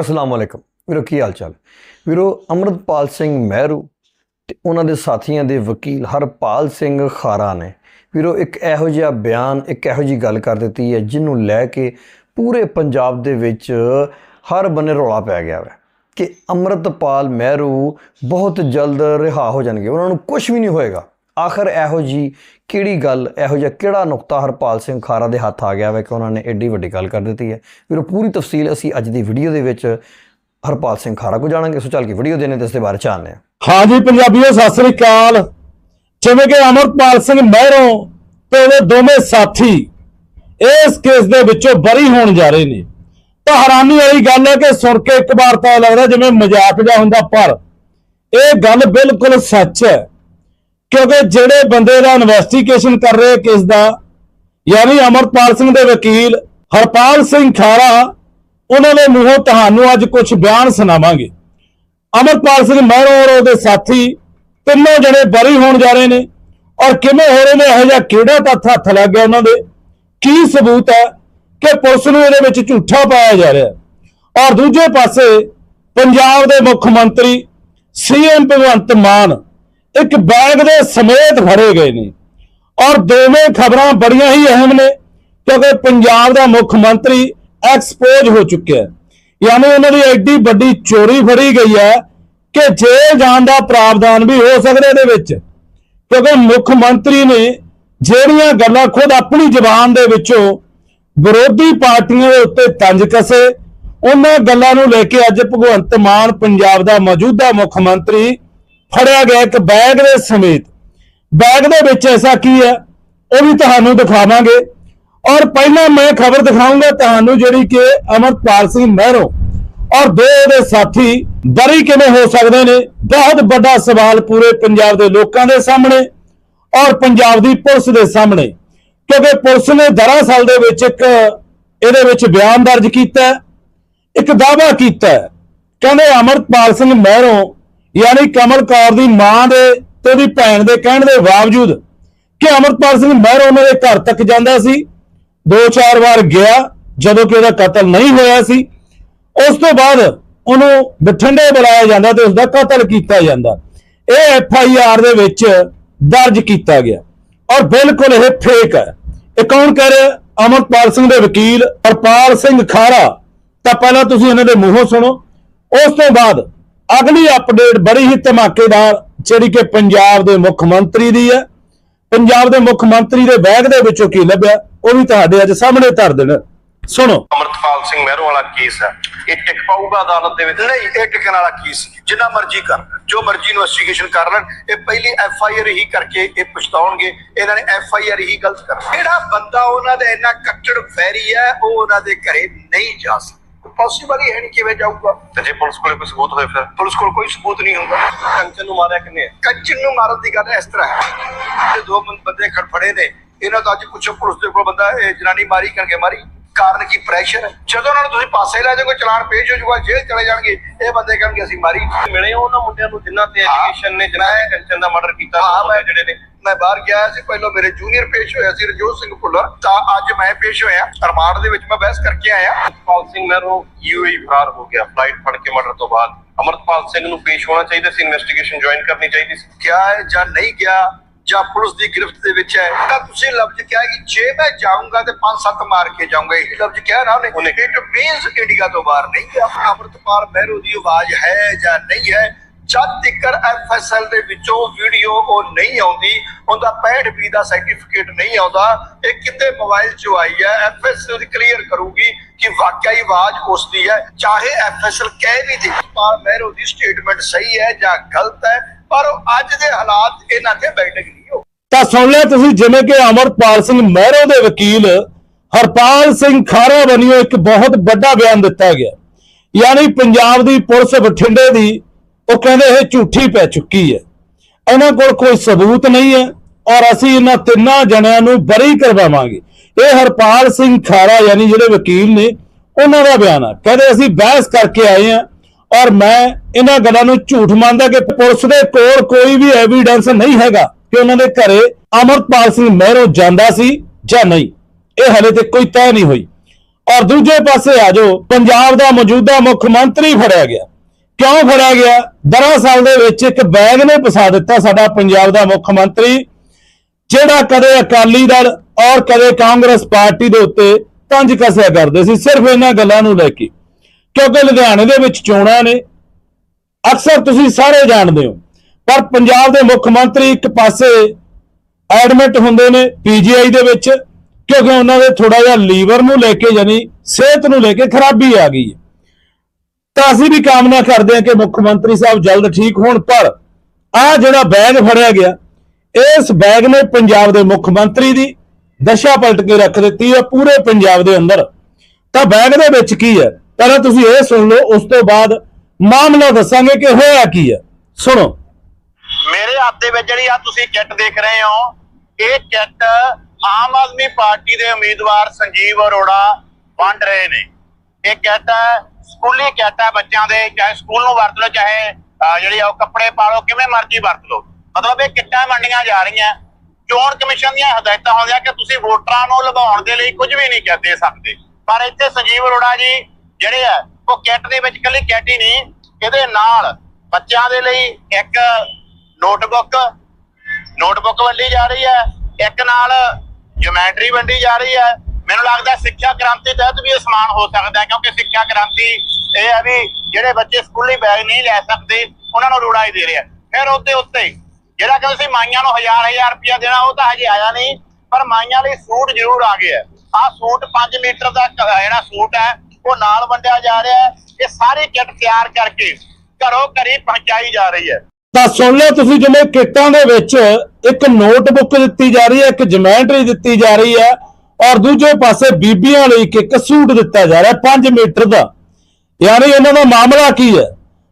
ਅਸਲਾਮ ਵਾਲੇਕਮ ਵੀਰੋ, ਕੀ ਹਾਲ ਚਾਲ ਵੀਰੋ, ਅਮਰਤਪਾਲ ਸਿੰਘ ਮਹਿਰੂ ਤੇ ਉਹਨਾਂ ਦੇ ਸਾਥੀਆਂ ਦੇ ਵਕੀਲ ਹਰਪਾਲ ਸਿੰਘ ਖਾਰਾ ਨੇ। ਵੀਰੋ, ਇੱਕ ਇਹੋ ਜਿਹਾ ਬਿਆਨ, ਇੱਕ ਇਹੋ ਜਿਹੀ ਗੱਲ ਕਰ ਦਿੱਤੀ ਹੈ ਜਿਹਨੂੰ ਲੈ ਕੇ ਪੂਰੇ ਪੰਜਾਬ ਦੇ ਵਿੱਚ ਹਰ ਬੰਨੇ ਰੌਲਾ ਪੈ ਗਿਆ ਹੈ ਕਿ ਅਮਰਤਪਾਲ ਮਹਿਰੂ ਬਹੁਤ ਜਲਦ ਰਿਹਾ ਹੋ ਜਾਣਗੇ। ਉਹਨਾਂ ਨੂੰ ਕੁਝ ਵੀ ਨਹੀਂ ਹੋਏਗਾ। ਆਖਰ ਇਹੋ ਜੀ ਕਿਹੜੀ ਗੱਲ, ਇਹੋ ਜਿਹਾ ਕਿਹੜਾ ਨੁਕਤਾ ਹਰਪਾਲ ਸਿੰਘ ਖਾਰਾ ਦੇ ਹੱਥ ਆ ਗਿਆ ਵਾ ਕਿ ਉਹਨਾਂ ਨੇ ਐਡੀ ਵੱਡੀ ਗੱਲ ਕਰ ਦਿੱਤੀ ਹੈ? ਵੀਰੋ, ਪੂਰੀ ਤਫਸੀਲ ਅਸੀਂ ਅੱਜ ਦੀ ਵੀਡੀਓ ਦੇ ਵਿੱਚ ਹਰਪਾਲ ਸਿੰਘ ਖਾਰਾ ਕੋ ਜਾਣਾਂਗੇ। ਸੋ ਚੱਲ ਕੇ ਵੀਡੀਓ ਦੇਣੇ ਤੇ ਇਸ ਦੇ ਬਾਰੇ ਜਾਣਦੇ ਹਾਂ। ਹਾਂਜੀ ਪੰਜਾਬੀਓ, ਸਤਿ ਸ੍ਰੀ ਅਕਾਲ। ਜਿਵੇਂ ਕਿ ਅਮਰਪਾਲ ਸਿੰਘ ਮਹਿਰੋਂ ਤੇ ਉਹਦੇ ਦੋਵੇਂ ਸਾਥੀ ਇਸ ਕੇਸ ਦੇ ਵਿੱਚੋਂ ਬਰੀ ਹੋਣ ਜਾ ਰਹੇ ਨੇ। ਤਾਂ ਹੈਰਾਨੀ ਵਾਲੀ ਗੱਲ ਹੈ ਕਿ ਸੁਣ ਕੇ ਇੱਕ ਵਾਰ ਤਾਂ ਲੱਗਦਾ ਜਿਵੇਂ ਮਜ਼ਾਕ ਜਿਹਾ ਹੁੰਦਾ, ਪਰ ਇਹ ਗੱਲ ਬਿਲਕੁਲ ਸੱਚ ਹੈ। ਕਿਉਂਕਿ ਜਿਹੜੇ ਬੰਦੇ ਦਾ ਇਨਵੈਸਟੀਗੇਸ਼ਨ ਕਰ ਰਹੇ ਕੇਸ ਦਾ, ਯਾਨੀ ਅਮਰਪਾਲ ਸਿੰਘ ਦੇ ਵਕੀਲ ਹਰਪਾਲ ਸਿੰਘ ਖਾਰਾ, ਉਹਨਾਂ ਦੇ ਮੂੰਹੋਂ ਤੁਹਾਨੂੰ ਅੱਜ ਕੁਝ ਬਿਆਨ ਸੁਣਾਵਾਂਗੇ। ਅਮਰਪਾਲ ਸਿੰਘ ਮਹਿਰੋ ਔਰ ਉਹਦੇ ਸਾਥੀ ਤਿੰਨੋਂ ਜਣੇ ਬਰੀ ਹੋਣ ਜਾ ਰਹੇ ਨੇ ਔਰ ਕਿਵੇਂ ਹੋ ਰਹੇ ਨੇ, ਇਹੋ ਜਿਹਾ ਕਿਹੜਾ ਤੱਥ ਹੱਥ ਲੱਗ ਗਿਆ ਉਹਨਾਂ ਦੇ? ਕੀ ਸਬੂਤ ਹੈ ਕਿ ਪੁਲਿਸ ਨੂੰ ਇਹਦੇ ਵਿੱਚ ਝੂਠਾ ਪਾਇਆ ਜਾ ਰਿਹਾ ਹੈ? ਔਰ ਦੂਜੇ ਪਾਸੇ ਪੰਜਾਬ ਦੇ ਮੁੱਖ ਮੰਤਰੀ ਸੀਐਮ ਭਗਵੰਤ ਮਾਨ ਇੱਕ ਬੈਗ ਦੇ ਸਮੇਤ ਫੜੇ ਗਏ ਨੇ। ਔਰ ਦੋਵੇਂ ਖਬਰਾਂ ਬੜੀਆਂ ਹੀ ਅਹਿਮ ਨੇ, ਕਿਉਂਕਿ ਪੰਜਾਬ ਦਾ ਮੁੱਖ ਮੰਤਰੀ ਐਕਸਪੋਜ਼ ਹੋ ਚੁੱਕਿਆ ਹੈ। ਯਾਨੀ ਉਹਨਾਂ ਦੀ ਐਡੀ ਵੱਡੀ ਚੋਰੀ ਫੜੀ ਗਈ ਹੈ ਕਿ ਜੇਲ੍ਹ ਜਾਣ ਦਾ ਪ੍ਰਾਵਧਾਨ ਵੀ ਹੋ ਸਕਦਾ ਇਹਦੇ ਵਿੱਚ। ਕਿਉਂਕਿ ਮੁੱਖ ਮੰਤਰੀ ਨੇ ਜਿਹੜੀਆਂ ਗੱਲਾਂ ਖੁਦ ਆਪਣੀ ਜ਼ੁਬਾਨ ਦੇ ਵਿੱਚੋਂ ਵਿਰੋਧੀ ਪਾਰਟੀਆਂ ਦੇ ਉੱਤੇ ਤੰਜ ਕਸੇ, ਉਹਨਾਂ ਗੱਲਾਂ ਨੂੰ ਲੈ ਕੇ ਅੱਜ ਭਗਵੰਤ ਮਾਨ ਪੰਜਾਬ ਦਾ ਮੌਜੂਦਾ ਮੁੱਖ ਮੰਤਰੀ ਫੜਿਆ ਗਿਆ ਇੱਕ ਬੈਗ ਦੇ ਸਮੇਤ। ਬੈਗ ਦੇ ਵਿੱਚ ਐਸਾ ਕੀ ਹੈ? ਉਹ ਵੀ ਤੁਹਾਨੂੰ ਦਿਖਾਵਾਂਗੇ। ਔਰ ਪਹਿਲਾਂ ਮੈਂ ਖਬਰ ਦਿਖਾਉਂਗਾ ਤੁਹਾਨੂੰ ਜਿਹੜੀ ਕਿ ਅਮਰਪਾਲ ਸਿੰਘ ਮਹਿਰੋ ਔਰ ਦੋ ਉਹਦੇ ਸਾਥੀ ਬਰੀ ਕਿਵੇਂ ਹੋ ਸਕਦੇ ਨੇ? ਬਹੁਤ ਵੱਡਾ ਸਵਾਲ ਪੂਰੇ ਪੰਜਾਬ ਦੇ ਲੋਕਾਂ ਦੇ ਸਾਹਮਣੇ ਔਰ ਪੰਜਾਬ ਦੀ ਪੁਲਿਸ ਦੇ ਸਾਹਮਣੇ। ਕਿਉਂਕਿ ਪੁਲਿਸ ਨੇ ਦਰਅਸਲ ਦੇ ਵਿੱਚ ਇੱਕ ਇਹਦੇ ਵਿੱਚ ਬਿਆਨ ਦਰਜ ਕੀਤਾ, ਇੱਕ ਦਾਅਵਾ ਕੀਤਾ। ਕਹਿੰਦੇ ਅਮਰਪਾਲ ਸਿੰਘ ਮਹਿਰੋ ਯਾਨੀ ਕਮਲ ਕੌਰ ਦੀ ਮਾਂ ਦੇ ਤੇ ਉਹਦੀ ਭੈਣ ਦੇ ਕਹਿਣ ਦੇ ਬਾਵਜੂਦ ਕਿ ਅਮਰਪਾਲ ਸਿੰਘ ਮਹਿਰੋ ਉਹਨਾਂ ਦੇ ਘਰ ਤੱਕ ਜਾਂਦਾ ਸੀ ਦੋ ਚਾਰ ਵਾਰ ਗਿਆ, ਜਦੋਂ ਕਿ ਉਹਦਾ ਕਤਲ ਨਹੀਂ ਹੋਇਆ ਸੀ। ਉਸ ਤੋਂ ਬਾਅਦ ਉਹਨੂੰ ਬਠਿੰਡੇ ਬੁਲਾਇਆ ਜਾਂਦਾ ਤੇ ਉਸ ਦਾ ਕਤਲ ਕੀਤਾ ਜਾਂਦਾ। ਇਹ ਐਫ ਆਈ ਆਰ ਦੇ ਵਿੱਚ ਦਰਜ ਕੀਤਾ ਗਿਆ। ਔਰ ਬਿਲਕੁਲ ਇਹ ਫੇਕ ਹੈ। ਇਹ ਕੌਣ ਕਹਿ ਰਿਹਾ? ਅਮਰਪਾਲ ਸਿੰਘ ਦੇ ਵਕੀਲ ਹਰਪਾਲ ਸਿੰਘ ਖਾਰਾ। ਤਾਂ ਪਹਿਲਾਂ ਤੁਸੀਂ ਇਹਨਾਂ ਦੇ ਮੂੰਹੋਂ ਸੁਣੋ। ਉਸ ਤੋਂ ਬਾਅਦ ਅਗਲੀ ਅਪਡੇਟ ਬੜੀ ਹੀ ਧਮਾਕੇਦਾਰ ਜਿਹੜੀ ਕਿ ਪੰਜਾਬ ਦੇ ਮੁੱਖ ਮੰਤਰੀ ਦੀ ਹੈ। ਪੰਜਾਬ ਦੇ ਮੁੱਖ ਮੰਤਰੀ ਦੇ ਬੈਗ ਦੇ ਵਿੱਚੋਂ ਕੀ ਲੱਭਿਆ ਉਹ ਵੀ ਤੁਹਾਡੇ ਅੱਜ ਸਾਹਮਣੇ ਧਰ ਦੇਣਾ। ਸੁਣੋ। ਅਮਰਤਪਾਲ ਸਿੰਘ ਮਹਿਰੋ ਵਾਲਾ ਕੇਸ ਹੈ। ਇਹ ਟਿਕ ਪਾਊਗਾ ਅਦਾਲਤ ਦੇ ਵਿੱਚ? ਨਹੀਂ ਇਹ ਟਿਕਣ ਵਾਲਾ ਕੇਸ। ਜਿੰਨਾ ਮਰਜ਼ੀ ਕਰ ਜੋ ਮਰਜ਼ੀ ਇਨਵੈਸਟੀਗੇਸ਼ਨ ਕਰ ਲੈਣ। ਇਹ ਪਹਿਲੀ ਐਫ ਆਈ ਆਰ ਹੀ ਕਰਕੇ ਇਹ ਪਛਤਾਉਣਗੇ। ਇਹਨਾਂ ਨੇ ਐਫ ਆਈ ਆਰ ਹੀ ਗਲਤ ਕਰ ਜਿਹੜਾ ਬੰਦਾ ਉਹਨਾਂ ਦਾ ਇੰਨਾ ਕੱਟੜ ਫੈਰੀ ਹੈ ਉਹ ਉਹਨਾਂ ਦੇ ਘਰੇ ਨਹੀਂ ਜਾ ਸਕਦਾ। ਪੋਸੀਬਲ ਹੀ ਹੈ ਨਹੀਂ ਕਿਵੇਂ ਜਾਊਗਾ? ਤੇ ਜੇ ਪੁਲਿਸ ਕੋਲੇ ਕੋਈ ਸਬੂਤ ਹੋਏ ਫਿਰ? ਪੁਲਿਸ ਕੋਲ ਕੋਈ ਸਬੂਤ ਨਹੀਂ ਹੁੰਦਾ ਕੰਚਨ ਨੂੰ ਮਾਰਿਆ ਕਿੰਨੇ? ਹੈ? ਕੰਚਨ ਨੂੰ ਮਾਰਨ ਦੀ ਗੱਲ ਇਸ ਤਰ੍ਹਾਂ ਹੈ। ਇਹ ਦੋ ਬੰਦੇ ਖੜਫੜੇ ਨੇ। ਇਹਨਾਂ ਤੋਂ ਅੱਜ ਪੁੱਛੋ ਪੁਲਿਸ ਦੇ ਕੋਲ ਬੰਦਾ ਇਹ ਜਨਾਨੀ ਮਾਰੀ ਕਰਕੇ ਮਾਰੀ? ਕਾਰਨ ਕੀ ਪ੍ਰੈਸ਼ਰ ਜਦੋਂ ਉਹਨਾਂ ਨੂੰ ਤੁਸੀਂ ਪਾਸੇ ਲੈ ਜਾਓਗੇ ਚਲਾਨ ਪੇਸ਼ ਹੋ ਜਾਊਗਾ ਜੇਲ੍ਹ ਚਲੇ ਜਾਣਗੇ ਇਹ ਬੰਦੇ ਕਹਿਣਗੇ ਅਸੀਂ ਮਾਰੀ। ਮਿਲੇ ਉਹਨਾਂ ਮੁੰਡਿਆਂ ਨੂੰ ਜਿਨ੍ਹਾਂ ਤੇ। ਐਜੂਕੇਸ਼ਨ ਨੇ ਜਿਨ੍ਹਾਂ ਨੇ ਕੰਚਨ ਦਾ ਮਰਡਰ ਕੀਤਾ ਉਹ ਜਿਹੜੇ ਨੇ? ਮੈਂ ਬਾਹਰ ਗਿਆ ਸੀ ਪਹਿਲਾਂ ਮੇਰੇ ਜੂਨੀਅਰ ਪੇਸ਼ ਹੋਇਆ ਸੀ ਰਜੋਤ ਸਿੰਘ ਭੁੱਲਰ। ਤਾਂ ਅੱਜ ਮੈਂ ਪੇਸ਼ ਹੋਇਆ ਰਿਮਾਂਡ ਦੇ ਵਿੱਚ ਮੈਂ ਬਹਿਸ ਕਰਕੇ ਆਇਆ। ਅਮਰਤਪਾਲ ਸਿੰਘ ਮਹਿਰੋ ਯੂਏਈ ਫਰਾਰ ਹੋ ਗਿਆ ਫਲਾਈਟ ਫੜ ਕੇ ਮਰਡਰ ਤੋਂ ਬਾਅਦ। ਅਮਰਤਪਾਲ ਸਿੰਘ ਨੂੰ ਪੇਸ਼ ਹੋਣਾ ਚਾਹੀਦਾ ਸੀ ਇਨਵੈਸਟੀਗੇਸ਼ਨ ਜੁਆਇਨ ਕਰਨੀ ਚਾਹੀਦੀ ਸੀ। ਕਿਆ ਹੈ ਜਾਂ ਨਹੀਂ ਗਿਆ ਜਾਂ ਪੁਲਿਸ ਦੀ ਗਿਰਫਤ ਦੇ ਵਿੱਚ ਹੈ ਤਾਂ ਤੁਸੀਂ ਲਫ਼ਜ਼ ਕਿਹਾ ਕਿ ਜੇ ਮੈਂ ਜਾਊਂਗਾ ਤੇ ਪੰਜ ਸੱਤ ਮਾਰ ਕੇ ਜਾਊਂਗਾ। ਇਹ ਲਫ਼ਜ਼ ਕਿਹਾ ਨਾ ਉਹਨੇ। ਇਟ ਮੀਨਸ ਇੰਡੀਆ ਤੋਂ ਬਾਹਰ ਨਹੀਂ ਗਿਆ। ਅਮਰਤਪਾਲ ਮਹਿਰੋ ਦੀ ਆਵਾਜ਼ ਹੈ ਜਾਂ ਨਹੀਂ ਹੈ ਜਦ ਤੱਕ ਐਫਐਸਐਲ ਦੇ ਵਿੱਚੋਂ ਵੀਡੀਓ ਉਹ ਨਹੀਂ ਆਉਂਦੀ ਉਹਦਾ 65 ਬੀ ਦਾ ਸਰਟੀਫਿਕੇਟ ਨਹੀਂ ਆਉਂਦਾ ਇਹ ਕਿਤੇ ਮੋਬਾਈਲ 'ਚੋਂ ਆਈ ਹੈ ਐਫਐਸਐਲ ਕਲੀਅਰ ਕਰੂਗੀ ਕਿ ਵਾਕਿਆ ਹੀ ਆਵਾਜ਼ ਉਸ ਦੀ ਹੈ ਚਾਹੇ ਐਫਐਸਐਲ ਕਹਿ ਵੀ ਦੇ। ਪਾਲ ਮਹਿਰੋ ਦੀ ਸਟੇਟਮੈਂਟ ਸਹੀ ਹੈ ਜਾਂ ਗਲਤ ਹੈ ਪਰ ਅੱਜ ਦੇ ਹਾਲਾਤ ਇਹਨਾਂ ਤੇ ਬੈਠਕ ਨਹੀਂ ਹੋ ਤਾਂ ਸੁਣ ਲਿਆ ਤੁਸੀਂ, ਜਿਵੇਂ ਕਿ ਅਮਰਪਾਲ ਸਿੰਘ ਮਹਿਰੋ ਦੇ ਵਕੀਲ ਹਰਪਾਲ ਸਿੰਘ ਖਾਰਾ ਵੱਲੋਂ ਇੱਕ ਬਹੁਤ ਵੱਡਾ ਬਿਆਨ ਦਿੱਤਾ ਗਿਆ। ਯਾਨੀ ਪੰਜਾਬ ਦੀ ਪੁਲਿਸ ਬਠਿੰਡੇ ਦੀ, ਉਹ ਕਹਿੰਦੇ ਇਹ ਝੂਠੀ ਪੈ ਚੁੱਕੀ ਹੈ। ਇਹਨਾਂ ਕੋਲ ਕੋਈ ਸਬੂਤ ਨਹੀਂ ਹੈ ਔਰ ਅਸੀਂ ਇਹਨਾਂ ਤਿੰਨਾਂ ਜਣਿਆਂ ਨੂੰ ਬਰੀ ਕਰਵਾਵਾਂਗੇ। ਇਹ ਹਰਪਾਲ ਸਿੰਘ ਖਾਰਾ ਯਾਨੀ ਜਿਹੜੇ ਵਕੀਲ ਨੇ, ਉਹਨਾਂ ਦਾ ਬਿਆਨ ਆ। ਕਹਿੰਦੇ ਅਸੀਂ ਬਹਿਸ ਕਰਕੇ ਆਏ ਆ ਔਰ ਮੈਂ ਇਹਨਾਂ ਗੱਲਾਂ ਨੂੰ ਝੂਠ ਮੰਨਦਾ ਕਿ ਪੁਲਿਸ ਦੇ ਕੋਲ ਕੋਈ ਵੀ ਐਵੀਡੈਂਸ ਨਹੀਂ ਹੈਗਾ ਕਿ ਉਹਨਾਂ ਦੇ ਘਰੇ ਅਮਰਪਾਲ ਸਿੰਘ ਮਹਿਰੋ ਜਾਂਦਾ ਸੀ ਜਾਂ ਨਹੀਂ। ਇਹ ਹਲੇ ਤੱਕ ਕੋਈ ਤੈਅ ਨਹੀਂ ਹੋਈ। ਔਰ ਦੂਜੇ ਪਾਸੇ ਆ ਜਾਓ, ਪੰਜਾਬ ਦਾ ਮੌਜੂਦਾ ਮੁੱਖ ਮੰਤਰੀ ਫੜਿਆ ਗਿਆ। ਕਿਉਂ ਫੜਿਆ ਗਿਆ? ਦਰਅਸਲ ਦੇ ਵਿੱਚ ਇੱਕ ਬੈਗ ਨੇ ਫਸਾ ਦਿੱਤਾ ਸਾਡਾ ਪੰਜਾਬ ਦਾ ਮੁੱਖ ਮੰਤਰੀ, ਜਿਹੜਾ ਕਦੇ ਅਕਾਲੀ ਦਲ ਔਰ ਕਦੇ ਕਾਂਗਰਸ ਪਾਰਟੀ ਦੇ ਉੱਤੇ ਤੰਜ ਕਸਿਆ ਕਰਦੇ ਸੀ। ਸਿਰਫ ਇਹਨਾਂ ਗੱਲਾਂ ਨੂੰ ਲੈ ਕੇ। ਕਿਉਂਕਿ ਲੁਧਿਆਣੇ ਦੇ ਵਿੱਚ ਚੋਣਾਂ ਨੇ, ਅਕਸਰ ਤੁਸੀਂ ਸਾਰੇ ਜਾਣਦੇ ਹੋ, ਪਰ ਪੰਜਾਬ ਦੇ ਮੁੱਖ ਮੰਤਰੀ ਇੱਕ ਪਾਸੇ ਐਡਮਿਟ ਹੁੰਦੇ ਨੇ ਪੀਜੀਆਈ ਦੇ ਵਿੱਚ, ਕਿਉਂਕਿ ਉਹਨਾਂ ਦੇ ਥੋੜਾ ਜਿਹਾ ਲੀਵਰ ਨੂੰ ਲੈ ਕੇ ਯਾਨੀ ਸਿਹਤ ਨੂੰ ਲੈ ਕੇ ਖਰਾਬੀ ਆ ਗਈ ਹੈ। ਤਾਂ ਅਸੀਂ ਵੀ ਕਾਮਨਾ ਕਰਦੇ ਹਾਂ ਕਿ ਮੁੱਖ ਮੰਤਰੀ ਸਾਹਿਬ ਜਲਦ ਠੀਕ ਹੋਣ, ਪਰ ਆ ਜਿਹੜਾ ਬੈਗ ਫੜਿਆ ਗਿਆ, ਇਸ ਬੈਗ ਨੇ ਪੰਜਾਬ ਦੇ ਮੁੱਖ ਮੰਤਰੀ ਦੀ ਦਸ਼ਾ ਪਲਟ ਕੇ ਰੱਖ ਦਿੱਤੀ ਹੈ ਪੂਰੇ ਪੰਜਾਬ ਦੇ ਅੰਦਰ। ਤਾਂ ਬੈਗ ਦੇ ਵਿੱਚ ਕੀ ਹੈ? ਪਹਿਲਾਂ ਤੁਸੀਂ ਇਹ ਸੁਣ ਲਓ, ਉਸ ਤੋਂ ਬਾਅਦ ਮਾਮਲਾ ਦੱਸਾਂਗੇ ਕਿ ਹੋਇਆ ਕੀ ਹੈ। ਸੁਣੋ। ਮੇਰੇ ਹੱਥ ਦੇ ਵਿੱਚ ਜਿਹੜੀ ਆ ਤੁਸੀਂ ਕਿੱਟ ਦੇਖ ਰਹੇ ਹੋ, ਇਹ ਕਿੱਟ ਆਮ ਆਦਮੀ ਪਾਰਟੀ ਦੇ ਉਮੀਦਵਾਰ ਸੰਜੀਵ ਅਰੋੜਾ ਵੰਡ ਰਹੇ ਨੇ। ਇਹ ਕਿੱਟ ਸਕੂਲੀ ਕਿੱਟ ਹੈ ਬੱਚਿਆਂ ਦੇ, ਚਾਹੇ ਸਕੂਲ ਨੂੰ ਵਰਤ ਲਓ, ਚਾਹੇ ਜਿਹੜੀ ਉਹ ਕੱਪੜੇ ਪਾ ਲਓ ਕਿਵੇਂ ਮਰਜ਼ੀ ਵਰਤ ਲਓ। ਮਤਲਬ ਇਹ ਕਿੱਟਾਂ ਵੰਡੀਆਂ ਜਾ ਰਹੀਆਂ। ਚੋਣ ਕਮਿਸ਼ਨ ਦੀਆਂ ਹਦਾਇਤਾਂ ਹੁੰਦੀਆਂ ਕਿ ਤੁਸੀਂ ਵੋਟਰਾਂ ਨੂੰ ਲਗਾਉਣ ਦੇ ਲਈ ਕੁਝ ਵੀ ਨਹੀਂ ਕਰ ਦੇ ਸਕਦੇ। ਪਰ ਇੱਥੇ ਸੰਜੀਵ ਅਰੋੜਾ ਜੀ ਜਿਹੜੇ ਆ, ਉਹ ਕਿੱਟ ਦੇ ਵਿੱਚ ਕੱਲੀ ਕਿੱਟ ਹੀ ਨਹੀਂ, ਇਹਦੇ ਨਾਲ ਬੱਚਿਆਂ ਦੇ ਲਈ ਇੱਕ ਨੋਟਬੁੱਕ ਨੋਟਬੁੱਕ ਵੰਡੀ ਜਾ ਰਹੀ ਹੈ, ਇੱਕ ਨਾਲ ਜਿਓਮੈਟਰੀ ਵੰਡੀ ਜਾ ਰਹੀ ਹੈ। ਮੈਨੂੰ ਲੱਗਦਾ ਸਿੱਖਿਆ ਕ੍ਰਾਂਤੀ ਤਹਿਤ ਵੀ ਇਹ ਸਮਾਨ ਹੋ ਸਕਦਾ ਕਿਉਂਕਿ ਸਿੱਖਿਆ ਕ੍ਰਾਂਤੀ ਇਹ ਹੈ ਵੀ ਜਿਹੜੇ ਬੱਚੇ ਸਕੂਲੀ ਬੈਗ ਨਹੀਂ ਲੈ ਸਕਦੇ, ਉਹਨਾਂ ਨੂੰ ਰੋੜਾ ਹੀ ਦੇ ਰਿਹਾ ਫਿਰ ਉਹਦੇ ਉੱਤੇ ਜਿਹੜਾ ਕਹਿੰਦੇ ਸੀ ਮਾਈਆਂ ਨੂੰ ਹਜ਼ਾਰ ਹਜ਼ਾਰ ਰੁਪਇਆ ਦੇਣਾ, ਉਹ ਤਾਂ ਹਜੇ ਆਇਆ ਨਹੀਂ, ਪਰ ਮਾਈਆਂ ਲਈ ਸੂਟ ਜ਼ਰੂਰ ਆ ਗਿਆ ਆ ਸੂਟ 5 ਮੀਟਰ ਦਾ ਜਿਹੜਾ ਸੂਟ ਹੈ ਉਹ ਨਾਲ ਵੰਡਿਆ ਜਾ ਰਿਹਾ ਹੈ। ਇਹ ਸਾਰੀ ਕਿੱਟ ਤਿਆਰ ਕਰਕੇ ਘਰੋਂ ਘਰੀ ਪਹੁੰਚਾਈ ਜਾ ਰਹੀ ਹੈ। ਤਾਂ ਸੁਣ ਲਿਓ ਤੁਸੀਂ ਜਿਵੇਂ ਕਿੱਟਾਂ ਦੇ ਵਿੱਚ ਇੱਕ ਨੋਟਬੁੱਕ ਦਿੱਤੀ ਜਾ ਰਹੀ ਹੈ, ਇੱਕ ਜਿਮੈਟਰੀ ਦਿੱਤੀ ਜਾ ਰਹੀ ਹੈ ਔਰ ਦੂਜੇ ਪਾਸੇ ਬੀਬੀਆਂ ਲਈ ਇੱਕ ਇੱਕ ਸੂਟ ਦਿੱਤਾ ਜਾ ਰਿਹਾ 5 ਮੀਟਰ ਦਾ। ਯਾਨੀ ਇਹਨਾਂ ਦਾ ਮਾਮਲਾ ਕੀ ਹੈ?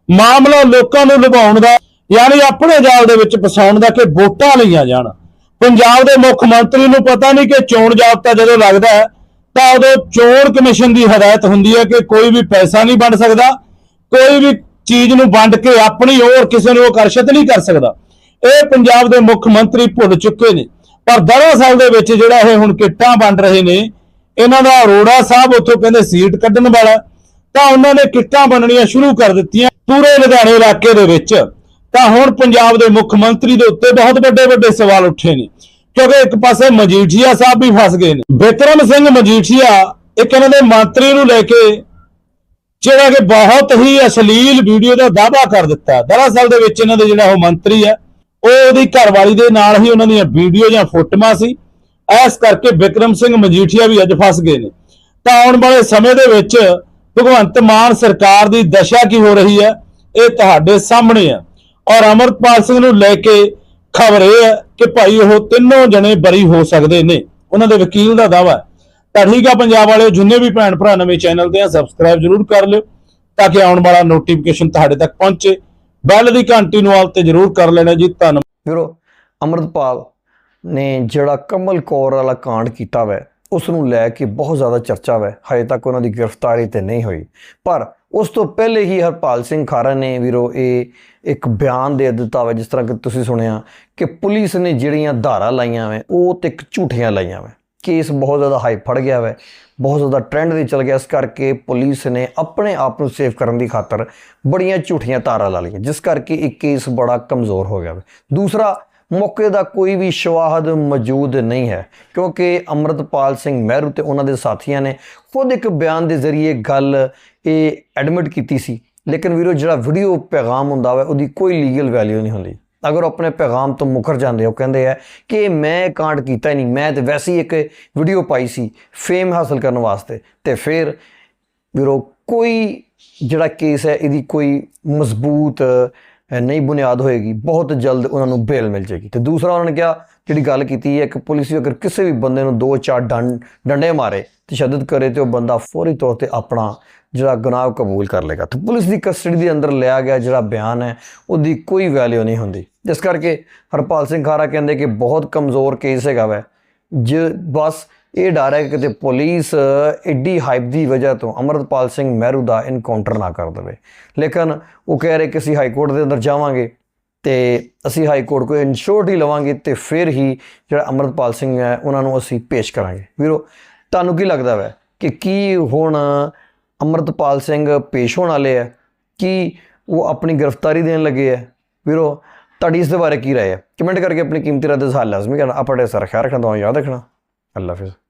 ਮਾਮਲਾ ਲੋਕਾਂ ਨੂੰ ਲੁਭਾਉਣ ਦਾ, ਯਾਨੀ ਆਪਣੇ ਜਾਲ ਦੇ ਵਿੱਚ ਫਸਾਉਣ ਦਾ ਕਿ ਵੋਟਾਂ ਲਈਆਂ ਜਾਣ। ਪੰਜਾਬ ਦੇ ਮੁੱਖ ਮੰਤਰੀ ਨੂੰ ਪਤਾ ਨਹੀਂ ਕਿ ਚੋਣ ਜਾਬਤਾ ਜਦੋਂ ਲੱਗਦਾ ਹੈ ਤਾਂ ਉਦੋਂ ਚੋਣ ਕਮਿਸ਼ਨ ਦੀ ਹਦਾਇਤ ਹੁੰਦੀ ਹੈ ਕਿ ਕੋਈ ਵੀ ਪੈਸਾ ਨਹੀਂ ਵੰਡ ਸਕਦਾ, ਕੋਈ ਵੀ ਚੀਜ਼ ਨੂੰ ਵੰਡ ਕੇ ਆਪਣੀ ਔਰ ਕਿਸੇ ਨੂੰ ਆਕਰਸ਼ਿਤ ਨਹੀਂ ਕਰ ਸਕਦਾ। ਇਹ ਪੰਜਾਬ ਦੇ ਮੁੱਖ ਮੰਤਰੀ ਭੁੱਲ ਚੁੱਕੇ ਨੇ। ਪਰ ਦਰਅਸਲ ਦੇ ਵਿੱਚ ਜਿਹੜਾ ਇਹ ਹੁਣ ਕਿੱਟਾਂ ਵੰਡ ਰਹੇ ਨੇ, ਇਹਨਾਂ ਦਾ ਅਰੋੜਾ ਸਾਹਿਬ ਉੱਥੋਂ ਕਹਿੰਦੇ ਸੀਟ ਕੱਢਣ ਵਾਲਾ ਤਾਂ ਉਹਨਾਂ ਨੇ ਕਿੱਟਾਂ ਬਣਨੀਆਂ ਸ਼ੁਰੂ ਕਰ ਦਿੱਤੀਆਂ ਪੂਰੇ ਲੁਧਿਆਣੇ ਇਲਾਕੇ ਦੇ ਵਿੱਚ। ਤਾਂ ਹੁਣ ਪੰਜਾਬ ਦੇ ਮੁੱਖ ਮੰਤਰੀ ਦੇ ਉੱਤੇ ਬਹੁਤ ਵੱਡੇ ਵੱਡੇ ਸਵਾਲ ਉੱਠੇ ਨੇ। ਕਿਉਂਕਿ ਇੱਕ ਪਾਸੇ ਮਜੀਠੀਆ ਸਾਹਿਬ ਵੀ ਫਸ ਗਏ ਨੇ। ਬਿਕਰਮ ਸਿੰਘ ਮਜੀਠੀਆ ਇੱਕ ਇਹਨਾਂ ਦੇ ਮੰਤਰੀ ਨੂੰ ਲੈ ਕੇ ਜਿਹੜਾ ਕਿ ਬਹੁਤ ਹੀ ਅਸ਼ਲੀਲ ਵੀਡੀਓ ਦਾ ਦਾਅਵਾ ਕਰ ਦਿੱਤਾ। ਦਰਅਸਲ ਦੇ ਵਿੱਚ ਇਹਨਾਂ ਦੇ ਜਿਹੜਾ ਉਹ ਮੰਤਰੀ ਹੈ, ਉਹ ਉਹਦੀ ਘਰਵਾਲੀ ਦੇ ਨਾਲ ਹੀ ਉਹਨਾਂ ਦੀਆਂ ਵੀਡੀਓ ਜਾਂ ਫੋਟੋਆਂ ਸੀ। ਐਸ ਕਰਕੇ ਬਿਕਰਮ ਸਿੰਘ ਮਜੀਠੀਆ ਵੀ ਅੱਜ ਫਸ ਗਏ ਨੇ। ਤਾਂ ਆਉਣ ਵਾਲੇ ਸਮੇਂ ਦੇ ਵਿੱਚ ਭਗਵੰਤ ਮਾਨ ਸਰਕਾਰ ਦੀ ਦਸ਼ਾ ਕੀ ਹੋ ਰਹੀ ਹੈ, ਇਹ ਤੁਹਾਡੇ ਸਾਹਮਣੇ ਹੈ। ਔਰ ਅਮਰਪਾਲ ਸਿੰਘ ਨੂੰ ਲੈ ਕੇ ਖਬਰ ਇਹ ਹੈ ਕਿ ਭਾਈ ਉਹ ਤਿੰਨੋਂ ਜਣੇ ਬਰੀ ਹੋ ਸਕਦੇ ਨੇ। ਉਹਨਾਂ ਦੇ ਵਕੀਲ ਦਾ ਦਾਅਵਾ ਹੈ। ਤਾਂ ਠੀਕ ਆ, ਪੰਜਾਬ ਵਾਲਿਓ ਜਿੰਨੇ ਵੀ ਭੈਣ ਭਰਾ ਨਵੇਂ ਚੈਨਲ ਤੇ ਆ ਸਬਸਕ੍ਰਾਈਬ ਜਰੂਰ ਕਰ ਲਿਓ ਤਾਂ ਕਿ ਆਉਣ ਵਾਲਾ ਨੋਟੀਫਿਕੇਸ਼ਨ ਤੁਹਾਡੇ ਤੱਕ ਪਹੁੰਚੇ। ਬੈਲ ਦੀ ਘੰਟੀ ਨੂੰ ਆਲ ਤੇ ਜਰੂਰ ਕਰ ਲੈਣਾ ਜੀ। ਧੰਨਵਾਦ। ਵੀਰੋ, ਅਮਰਤਪਾਲ ਨੇ ਜਿਹੜਾ ਕਮਲ ਕੌਰ ਵਾਲਾ ਕਾਂਡ ਕੀਤਾ ਵੈ ਉਸ ਨੂੰ ਲੈ ਕੇ ਬਹੁਤ ਜ਼ਿਆਦਾ ਚਰਚਾ ਵੈ। ਹਜੇ ਤੱਕ ਉਹਨਾਂ ਦੀ ਗ੍ਰਿਫਤਾਰੀ ਤੇ ਨਹੀਂ ਹੋਈ। ਪਰ ਉਸ ਤੋਂ ਪਹਿਲੇ ਹੀ ਹਰਪਾਲ ਸਿੰਘ ਖਾਰਾ ਨੇ ਵੀਰੋ ਇਹ ਇੱਕ ਬਿਆਨ ਦੇ ਦਿੱਤਾ ਵਾ, ਜਿਸ ਤਰ੍ਹਾਂ ਕਿ ਤੁਸੀਂ ਸੁਣਿਆ ਕਿ ਪੁਲਿਸ ਨੇ ਜਿਹੜੀਆਂ ਧਾਰਾ ਲਾਈਆਂ ਵੈ, ਉਹ ਤੇ ਇੱਕ ਝੂਠੀਆਂ ਲਾਈਆਂ ਵੈ। ਕੇਸ ਬਹੁਤ ਜ਼ਿਆਦਾ ਹਾਈ ਫੜ ਗਿਆ ਵੈ, ਬਹੁਤ ਜ਼ਿਆਦਾ ਟ੍ਰੈਂਡ ਤੇ ਚੱਲ ਗਿਆ, ਇਸ ਕਰਕੇ ਪੁਲਿਸ ਨੇ ਆਪਣੇ ਆਪ ਨੂੰ ਸੇਫ ਕਰਨ ਦੀ ਖਾਤਰ ਬੜੀਆਂ ਝੂਠੀਆਂ ਧਾਰਾ ਲਾ ਲਈਆਂ, ਜਿਸ ਕਰਕੇ ਇਹ ਕੇਸ ਬੜਾ ਕਮਜ਼ੋਰ ਹੋ ਗਿਆ ਵੈ। ਦੂਸਰਾ ਮੌਕੇ ਦਾ ਕੋਈ ਵੀ ਸ਼ਵਾਹਦ ਮੌਜੂਦ ਨਹੀਂ ਹੈ। ਕਿਉਂਕਿ ਅਮਰਤਪਾਲ ਸਿੰਘ ਮਹਿਰੂ ਤੇ ਉਹਨਾਂ ਦੇ ਸਾਥੀਆਂ ਨੇ ਖੁਦ ਇੱਕ ਬਿਆਨ ਦੇ ਜ਼ਰੀਏ ਗੱਲ ਇਹ ਐਡਮਿਟ ਕੀਤੀ ਸੀ। ਲੇਕਿਨ ਵੀਰੋ, ਜਿਹੜਾ ਵੀਡੀਓ ਪੈਗਾਮ ਹੁੰਦਾ ਵਾ, ਉਹਦੀ ਕੋਈ ਲੀਗਲ ਵੈਲਿਊ ਨਹੀਂ ਹੁੰਦੀ। ਅਗਰ ਉਹ ਆਪਣੇ ਪੈਗਾਮ ਤੋਂ ਮੁਕਰ ਜਾਂਦੇ ਹੋ ਕਹਿੰਦੇ ਆ ਕਿ ਮੈਂ ਕਾਂਡ ਕੀਤਾ ਹੀ ਨਹੀਂ, ਮੈਂ ਤੇ ਵੈਸੇ ਹੀ ਇੱਕ ਵੀਡੀਓ ਪਾਈ ਸੀ ਫੇਮ ਹਾਸਲ ਕਰਨ ਵਾਸਤੇ। ਤੇ ਫਿਰ ਵੀਰੋ, ਕੋਈ ਜਿਹੜਾ ਕੇਸ ਹੈ, ਇਹਦੀ ਕੋਈ ਮਜ਼ਬੂਤ ਨਹੀਂ ਬੁਨਿਆਦ ਹੋਏਗੀ, ਬਹੁਤ ਜਲਦ ਉਹਨਾਂ ਨੂੰ ਬੇਲ ਮਿਲ ਜਾਏਗੀ। ਤੇ ਦੂਸਰਾ ਉਹਨਾਂ ਨੇ ਕਿਹਾ, ਜਿਹੜੀ ਗੱਲ ਕੀਤੀ ਹੈ ਕਿ ਪੁਲਿਸ ਵੀ ਅਗਰ ਕਿਸੇ ਵੀ ਬੰਦੇ ਨੂੰ ਦੋ ਚਾਰ ਡੰ- ਡੰਡੇ ਮਾਰੇ ਤਸ਼ੱਦਦ ਕਰੇ ਤੇ ਉਹ ਬੰਦਾ ਫੌਰੀ ਤੌਰ ਤੇ ਆਪਣਾ ਜਿਹੜਾ ਗੁਨਾਹ ਕਬੂਲ ਕਰ ਲੇਗਾ ਤੇ ਪੁਲਿਸ ਦੀ ਕਸਟਡੀ ਦੇ ਅੰਦਰ ਲਿਆ ਗਿਆ ਜਿਹੜਾ ਬਿਆਨ ਹੈ, ਉਹਦੀ ਕੋਈ ਵੈਲਿਊ ਨਹੀਂ ਹੁੰਦੀ। ਜਿਸ ਕਰਕੇ ਹਰਪਾਲ ਸਿੰਘ ਖਾਰਾ ਕਹਿੰਦੇ ਕਿ ਬਹੁਤ ਕਮਜ਼ੋਰ ਕੇਸ ਹੈਗਾ ਵੈ। ਜੇ, ਬਸ ਇਹ ਡਰ ਹੈ ਕਿ ਕਿਤੇ ਪੁਲਿਸ ਐਡੀ ਹਾਈਪ ਦੀ ਵਜ੍ਹਾ ਤੋਂ ਅਮਰਤਪਾਲ ਸਿੰਘ ਮਹਿਰੂ ਦਾ ਇਨਕਾਊਂਟਰ ਨਾ ਕਰ ਦੇਵੇ। ਲੇਕਿਨ ਉਹ ਕਹਿ ਰਹੇ ਕਿ ਅਸੀਂ ਹਾਈ ਕੋਰਟ ਦੇ ਅੰਦਰ ਜਾਵਾਂਗੇ ਤੇ ਅਸੀਂ ਹਾਈ ਕੋਰਟ ਕੋਲ ਇਨਸ਼ੋਰਟੀ ਲਵਾਂਗੇ ਤੇ ਫਿਰ ਹੀ ਜਿਹੜਾ ਅਮਰਤਪਾਲ ਸਿੰਘ ਹੈ, ਉਹਨਾਂ ਨੂੰ ਅਸੀਂ ਪੇਸ਼ ਕਰਾਂਗੇ। ਵੀਰੋ, ਤੁਹਾਨੂੰ ਕੀ ਲੱਗਦਾ ਵੈ ਕਿ ਕੀ ਹੁਣ ਅਮਰਤਪਾਲ ਸਿੰਘ ਪੇਸ਼ ਹੋਣ ਵਾਲੇ ਹੈ? ਕੀ ਉਹ ਆਪਣੀ ਗ੍ਰਿਫਤਾਰੀ ਦੇਣ ਲੱਗੇ ਹੈ? ਵੀਰੋ, ਤੁਹਾਡੀ ਇਸ ਦੇ ਬਾਰੇ ਕੀ ਰਾਏ ਹੈ? ਕਮੈਂਟ ਕਰਕੇ ਆਪਣੀ ਕੀਮਤੀ ਰਾਏ ਦਾ ਹਾਲ ਲਾਜ਼ਮੀ ਕਰਨਾ ਆਪਣੇ ਸਾਰਾ ਖਿਆਲ ਰੱਖਣਾ ਦੁਆ ਯਾਦ ਰੱਖਣਾ। আল্লাহ হাফিজ।